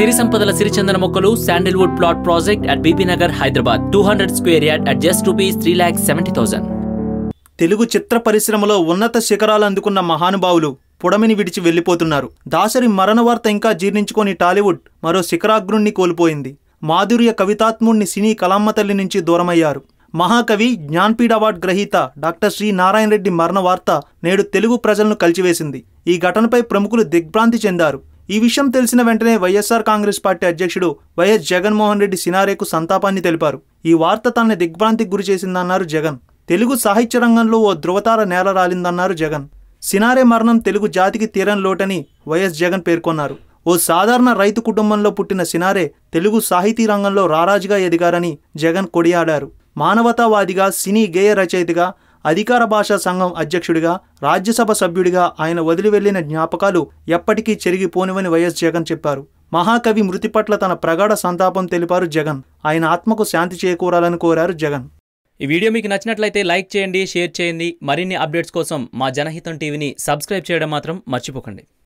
సిరి సంపదల సిరిచందన మొక్కలు sandalwood plot project at BB Nagar Hyderabad two hundred square yard at just rupees three lakh seventy thousand Telugu చిత్ర పరిశ్రమలో ఉన్నత శిఖరాలు అందుకున్న మహానుభావులు పుడమిని విడిచి వెళ్ళిపోతున్నారు దాసరి మరణ వార్త ఇంకా జీర్ణించుకొని టాలీవుడ్ మరో శిఖరాగ్రుణ్ణి కోల్పోయింది. మాధుర్య కవితాత్ముణ్ణి సినీ కలామ్మ తల్లి నుంచి దూరమయ్యారు. మహాకవి జ్ఞాన్పీఠ అవార్డు గ్రహీత డాక్టర్ శ్రీ నారాయణ రెడ్డి మరణ వార్త నేడు తెలుగు ప్రజలను కలిచివేసింది. ఈ ఘటనపై ప్రముఖులు దిగ్భ్రాంతి చెందారు. ఈ విషయం తెలిసిన వెంటనే వైఎస్ఆర్ కాంగ్రెస్ పార్టీ అధ్యక్షుడు వైఎస్ జగన్మోహన్ రెడ్డి సినారేకు సంతాపాన్ని తెలిపారు. ఈ వార్త తనని దిగ్భ్రాంతికి గురి చేసిందన్నారు జగన్. తెలుగు సాహిత్య రంగంలో ఓ ధృవతార నేల రాలిందన్నారు జగన్. సినారే మరణం తెలుగు జాతికి తీరని లోటని వైఎస్ జగన్ పేర్కొన్నారు. ఓ సాధారణ రైతు కుటుంబంలో పుట్టిన సినారే తెలుగు సాహితీ రంగంలో రారాజుగా ఎదిగారని జగన్ కొడియాడారు. మానవతావాదిగా సినీ గేయ రచయితగా అధికార భాషా సంఘం అధ్యక్షుడిగా రాజ్యసభ సభ్యుడిగా ఆయన వదిలి వెళ్ళిన జ్ఞాపకాలు ఎప్పటికీ చెరిగిపోనివని వైఎస్ జగన్ చెప్పారు. మహాకవి మృతి పట్ల తన ప్రగాఢ సంతాపం తెలిపారు జగన్. ఆయన ఆత్మకు శాంతి చేకూరాలని కోరారు జగన్. ఈ వీడియో మీకు నచ్చినట్లయితే లైక్ చేయండి షేర్ చేయండి. మరిన్ని అప్డేట్స్ కోసం మా జనహితం టీవీని సబ్స్క్రైబ్ చేయడం మాత్రం మర్చిపోకండి.